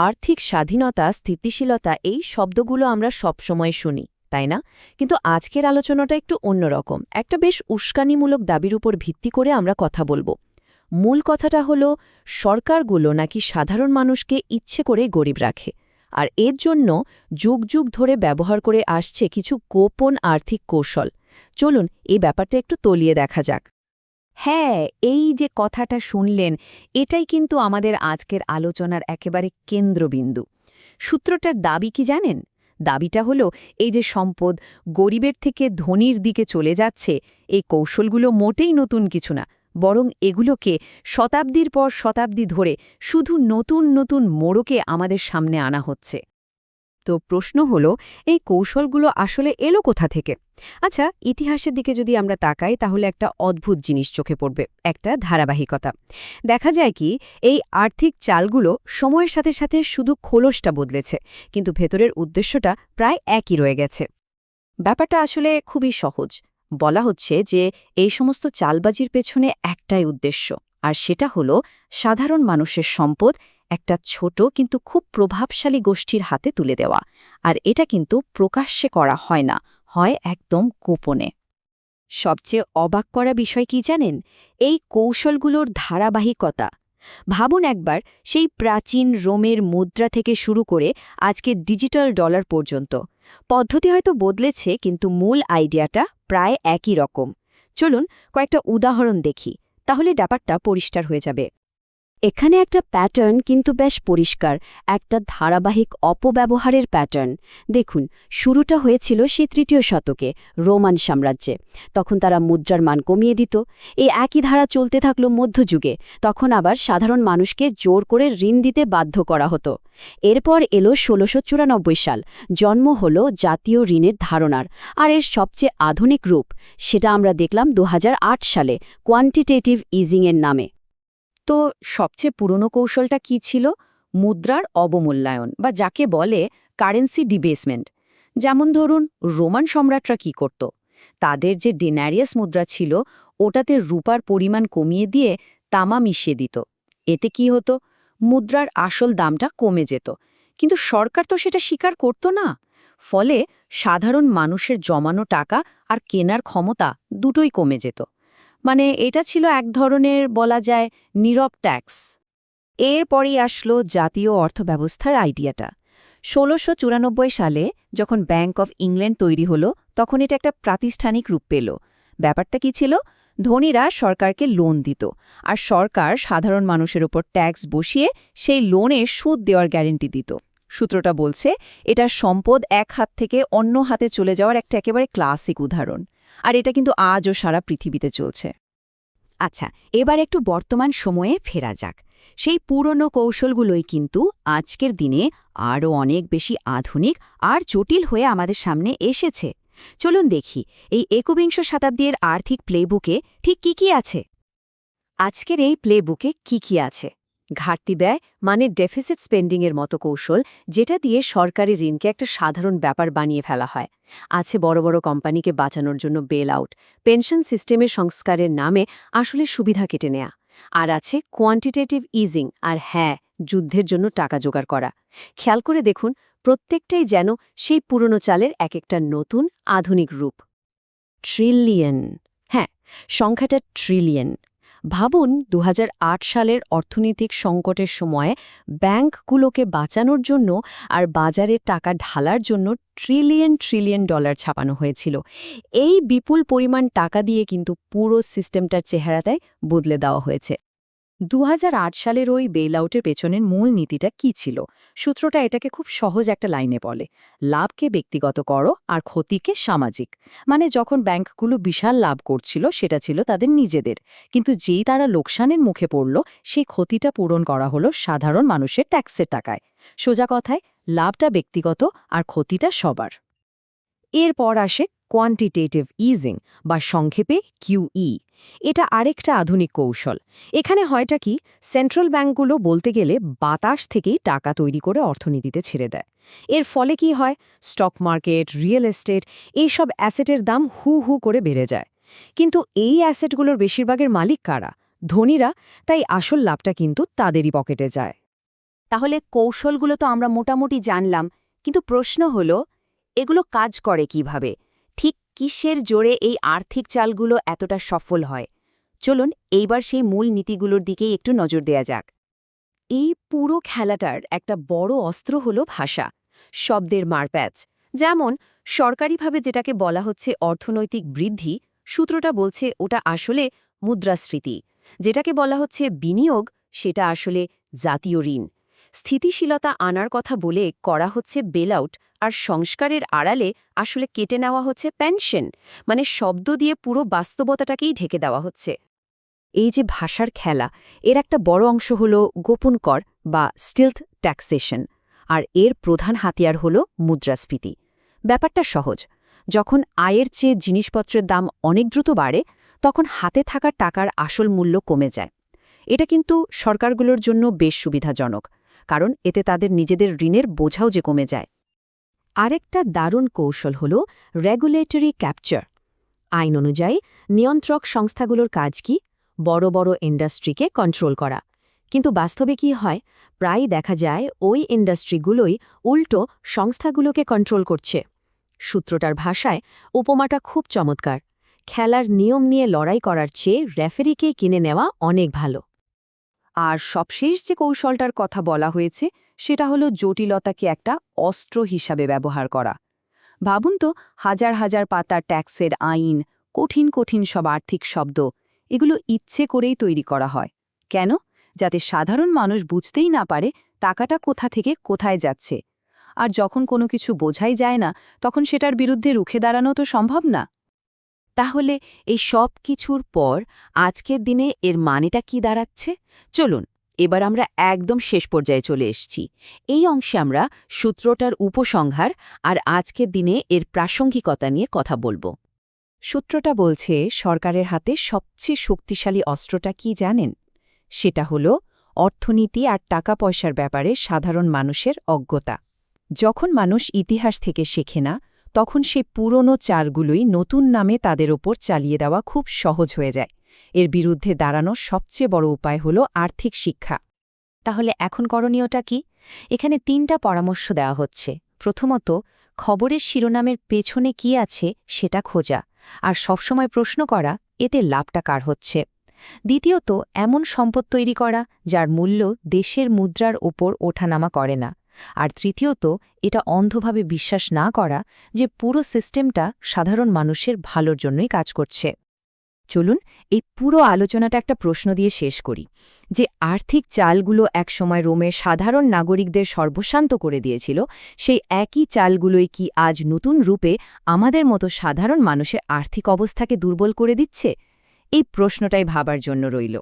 আর্থিক স্বাধীনতা, স্থিতিশীলতা এই শব্দগুলো আমরা সবসময় শুনি, তাই না? কিন্তু আজকের আলোচনাটা একটু অন্যরকম। একটা বেশ উস্কানিমূলক দাবির উপর ভিত্তি করে আমরা কথা বলব। মূল কথাটা হলো, সরকারগুলো নাকি সাধারণ মানুষকে ইচ্ছে করে গরিব রাখে, আর এর জন্য যুগ যুগ ধরে ব্যবহার করে আসছে কিছু গোপন আর্থিক কৌশল। চলুন, এই ব্যাপারটা একটু তলিয়ে দেখা যাক। হ্যাঁ এই যে কথাটা শুনলেন, এটাই কিন্তু আমাদের আজকের আলোচনার একেবারে কেন্দ্রবিন্দু। সূত্রটার দাবি কি জানেন? দাবিটা হলো, এই যে সম্পদ গরিবের থেকে ধনীর দিকে চলে যাচ্ছে, এই কৌশলগুলো মোটেই নতুন কিছু না, বরং এগুলোকে শতাব্দীর পর শতাব্দী ধরে শুধু নতুন নতুন মোড়কে আমাদের সামনে আনা হচ্ছে। তো প্রশ্ন হলো, এই কৌশলগুলো আসলে এলো কোথা থেকে? আচ্ছা ইতিহাসের দিকে যদি আমরা তাকাই, তাহলে একটা অদ্ভুত জিনিস চোখে পড়বে, একটা ধারাবাহিকতা। দেখা যায় কি, এই আর্থিক চালগুলো সময়ের সাথে সাথে শুধু খোলসটা বদলেছে, কিন্তু ভেতরের উদ্দেশ্যটা প্রায় একই রয়ে গেছে। ব্যাপারটা আসলে খুবই সহজ। বলা হচ্ছে যে, এই সমস্ত চালবাজির পেছনে একটাই উদ্দেশ্য, আর সেটা হলো, সাধারণ মানুষের সম্পদ একটা ছোট কিন্তু খুব প্রভাবশালী গোষ্ঠীর হাতে তুলে দেওয়া। আর এটা কিন্তু প্রকাশ্যে করা হয় না, হয় একদম গোপনে। সবচেয়ে অবাক করা বিষয় কি জানেন? এই কৌশলগুলোর ধারাবাহিকতা। ভাবুন একবার, সেই প্রাচীন রোমের মুদ্রা থেকে শুরু করে আজকে ডিজিটাল ডলার পর্যন্ত। পদ্ধতি হয়তো বদলেছে, কিন্তু মূল আইডিয়াটা প্রায় একই রকম। চলুন কয়েকটা উদাহরণ দেখি, তাহলে ব্যাপারটা পরিষ্কার হয়ে যাবে। এখানে একটা প্যাটার্ন কিন্তু বেশ পরিষ্কার, একটা ধারাবাহিক অপব্যবহারের প্যাটার্ন। দেখুন, শুরুটা হয়েছিল সে তৃতীয় শতকে, রোমান সাম্রাজ্যে। তখন তারা মুদ্রার মান কমিয়ে দিত, এই একই ধারা চলতে থাকল মধ্যযুগে। তখন আবার সাধারণ মানুষকে জোর করে ঋণ দিতে বাধ্য করা হতো। এরপর এলো ষোলোশো সাল, জন্ম হল জাতীয় ঋণের ধারণার, আর এর সবচেয়ে আধুনিক রূপ, সেটা আমরা দেখলাম দু হাজার আট সালে কোয়ান্টিটেটিভ ইজিংয়ের নামে। তো সবচেয়ে পুরনো কৌশলটা কি ছিল? মুদ্রার অবমূল্যায়ন বা যাকে বলে কারেন্সি ডিবেসমেন্ট যেমন ধরুন, রোমান সম্রাটরা কি করত? তাদের যে ডেনারিয়াস মুদ্রা ছিল, ওটাতে রূপার পরিমাণ কমিয়ে দিয়ে তামা মিশিয়ে দিত। এতে কি হতো? মুদ্রার আসল দামটা কমে যেত। কিন্তু সরকার তো সেটা স্বীকার করত না। ফলে সাধারণ মানুষের জমানো টাকা আর কেনার ক্ষমতা দুটোই কমে যেত। মানে এটা ছিল এক ধরনের বলা যায় নীরব ট্যাক্স। এরপরই আসলো জাতীয় অর্থব্যবস্থার আইডিয়াটা। ষোলোশো সালে যখন ব্যাংক অফ ইংল্যান্ড তৈরি হলো, তখন এটা একটা প্রাতিষ্ঠানিক রূপ পেল। ব্যাপারটা কি ছিল? ধনীরা সরকারকে লোন দিত, আর সরকার সাধারণ মানুষের ওপর ট্যাক্স বসিয়ে সেই লোনে সুদ দেওয়ার গ্যারেন্টি দিত। সূত্রটা বলছে এটা সম্পদ এক হাত থেকে অন্য হাতে চলে যাওয়ার একটা একেবারে ক্লাসিক উদাহরণ। আর এটা কিন্তু আজও সারা পৃথিবীতে চলছে। আচ্ছা এবার একটু বর্তমান সময়ে ফেরা যাক। সেই পুরনো কৌশলগুলোই কিন্তু আজকের দিনে আরও অনেক বেশি আধুনিক আর জটিল হয়ে আমাদের সামনে এসেছে। চলুন দেখি, এই একবিংশ শতাব্দীর আর্থিক প্লেবুকে ঠিক কি কি আছে? আজকের এই প্লেবুকে কি কি আছে? ঘাটতি ব্যয় মানে ডেফিসিট স্পেন্ডিংয়ের মতো কৌশল যেটা দিয়ে সরকারি ঋণকে একটা সাধারণ ব্যাপার বানিয়ে ফেলা হয়। আছে বড় বড় কোম্পানিকে বাঁচানোর জন্য বেল আউট পেনশন সিস্টেমের সংস্কারের নামে আসলে সুবিধা কেটে নেয়া, আর আছে কোয়ান্টিটেটিভ ইজিং আর হ্যাঁ যুদ্ধের জন্য টাকা জোগাড় করা। খেয়াল করে দেখুন, প্রত্যেকটাই যেন সেই পুরনো চালের এক একটা নতুন আধুনিক রূপ। ট্রিলিয়ন হ্যাঁ সংখ্যাটা ট্রিলিয়ন ভাবুন দু হাজার আট সালের অর্থনৈতিক সংকটের সময়ে ব্যাংকগুলোকে বাঁচানোর জন্য আর বাজারে টাকা ঢালার জন্য ট্রিলিয়ন ট্রিলিয়ন ডলার ছাপানো হয়েছিল। এই বিপুল পরিমাণ টাকা দিয়ে কিন্তু পুরো সিস্টেমটার চেহারাটাই বদলে দেওয়া হয়েছে। দু হাজার আট সালের ওই বেইলআউটের পেছনের মূল নীতিটা কি ছিল? সূত্রটা এটাকে খুব সহজ একটা লাইনে বলে। লাভকে ব্যক্তিগত করো আর ক্ষতিকে সামাজিক। মানে যখন ব্যাংকগুলো বিশাল লাভ করছিল, সেটা ছিল তাদের নিজেদের। কিন্তু যেই তারা লোকসানের মুখে পড়ল, সেই ক্ষতিটা পূরণ করা হলো সাধারণ মানুষের ট্যাক্সের টাকায়। সোজা কথায়, লাভটা ব্যক্তিগত আর ক্ষতিটা সবার। এরপর আসে কোয়ান্টিটেটিভ ইজিং বা সংক্ষেপে কিউই এটা আরেকটা আধুনিক কৌশল। এখানে হয়টা কি সেন্ট্রাল ব্যাঙ্কগুলো বলতে গেলে বাতাস থেকেই টাকা তৈরি করে অর্থনীতিতে ছেড়ে দেয়। এর ফলে কি হয় স্টক মার্কেট রিয়েল এস্টেট এইসব অ্যাসেটের দাম হু হু করে বেড়ে যায়। কিন্তু এই অ্যাসেটগুলোর বেশিরভাগের মালিক কারা? ধনীরা, তাই আসল লাভটা কিন্তু তাদেরই পকেটে যায়। তাহলে কৌশলগুলো তো আমরা মোটামুটি জানলাম, কিন্তু প্রশ্ন হল এগুলো কাজ করে কীভাবে? ঠিক কিসের জোরে এই আর্থিক চালগুলো এতটা সফল হয়? চলুন এইবার সেই মূল নীতিগুলোর দিকেই একটু নজর দেয়া যাক। এই পুরো খেলাটার একটা বড় অস্ত্র হল ভাষা, শব্দের মারপ্যাচ। যেমন, সরকারিভাবে যেটাকে বলা হচ্ছে অর্থনৈতিক বৃদ্ধি, সূত্রটা বলছে ওটা আসলে মুদ্রাস্ফীতি। যেটাকে বলা হচ্ছে বিনিয়োগ, সেটা আসলে জাতীয় ঋণ। স্থিতিশীলতা আনার কথা বলে করা হচ্ছে বেলআউট আর সংস্কারের আড়ালে আসলে কেটে নেওয়া হচ্ছে পেনশন মানে শব্দ দিয়ে পুরো বাস্তবতাটাকেই ঢেকে দেওয়া হচ্ছে। এই যে ভাষার খেলা, এর একটা বড় অংশ হল গোপন কর বা স্টিলথ ট্যাক্সেশন, আর এর প্রধান হাতিয়ার হল মুদ্রাস্ফীতি। ব্যাপারটা সহজ, যখন আয়ের চেয়ে জিনিসপত্রের দাম অনেক দ্রুত বাড়ে, তখন হাতে থাকা টাকার আসল মূল্য কমে যায়। এটা কিন্তু সরকারগুলোর জন্য বেশ সুবিধাজনক, কারণ এতে তাদের নিজেদের ঋণের বোঝাও যে কমে যায়। আরেকটা দারুণ কৌশল হল রেগুলেটরি ক্যাপচার আইন অনুযায়ী, নিয়ন্ত্রক সংস্থাগুলোর কাজ কি? বড় বড় ইন্ডাস্ট্রিকে কন্ট্রোল করা। কিন্তু বাস্তবে কি হয়? প্রায় দেখা যায় ওই ইন্ডাস্ট্রিগুলোই উল্টো সংস্থাগুলোকে কন্ট্রোল করছে। সূত্রটার ভাষায়, উপমাটা খুব চমৎকার। খেলার নিয়ম নিয়ে লড়াই করার চেয়ে রেফারিকে কিনে নেওয়া অনেক ভালো। আর সবশেষ যে কৌশলটার কথা বলা হয়েছে, সেটা হলো জটিলতাকে একটা অস্ত্র হিসাবে ব্যবহার করা। ভাবুন তো, হাজার হাজার পাতার ট্যাক্সের আইন, কঠিন কঠিন সব আর্থিক শব্দ, এগুলো ইচ্ছে করেই তৈরি করা হয়। কেন? যাতে সাধারণ মানুষ বুঝতেই না পারে টাকাটা কোথা থেকে কোথায় যাচ্ছে। আর যখন কোনো কিছু বোঝাই যায় না, তখন সেটার বিরুদ্ধে রুখে দাঁড়ানো তো সম্ভব না। তাহলে এই সব কিছুর পর আজকের দিনে এর মানেটা কি দাঁড়াচ্ছে? চলুন, এবার আমরা একদম শেষ পর্যায়ে চলে এসছি। এই অংশে আমরা সূত্রটার উপসংহার আর আজকের দিনে এর প্রাসঙ্গিকতা নিয়ে কথা বলব। সূত্রটা বলছে, সরকারের হাতে সবচেয়ে শক্তিশালী অস্ত্রটা কি জানেন? সেটা হল অর্থনীতি আর টাকা পয়সার ব্যাপারে সাধারণ মানুষের অজ্ঞতা। যখন মানুষ ইতিহাস থেকে শেখে না তখন সে পুরনো চারগুলোই নতুন নামে তাদের ওপর চালিয়ে দেওয়া খুব সহজ হয়ে যায়। এর বিরুদ্ধে দাঁড়ানোর সবচেয়ে বড় উপায় হল আর্থিক শিক্ষা। তাহলে এখন করণীয়টা কি? এখানে তিনটা পরামর্শ দেওয়া হচ্ছে। প্রথমত, খবরের শিরোনামের পেছনে কি আছে সেটা খোঁজা। আর সবসময় প্রশ্ন করা, এতে লাভটা কার হচ্ছে? দ্বিতীয়ত, এমন সম্পদ তৈরি করা যার মূল্য দেশের মুদ্রার ওপর ওঠানামা করে না। আর তৃতীয়ত, এটা অন্ধভাবে বিশ্বাস না করা যে পুরো সিস্টেমটা সাধারণ মানুষের ভালোর জন্যই কাজ করছে। চলুন, এই পুরো আলোচনাটা একটা প্রশ্ন দিয়ে শেষ করি, যে আর্থিক চালগুলো একসময় রোমের সাধারণ নাগরিকদের সর্বশান্ত করে দিয়েছিল, সেই একই চালগুলোই কি আজ নতুন রূপে আমাদের মতো সাধারণ মানুষের আর্থিক অবস্থাকে দুর্বল করে দিচ্ছে? এই প্রশ্নটাই ভাবার জন্য রইল।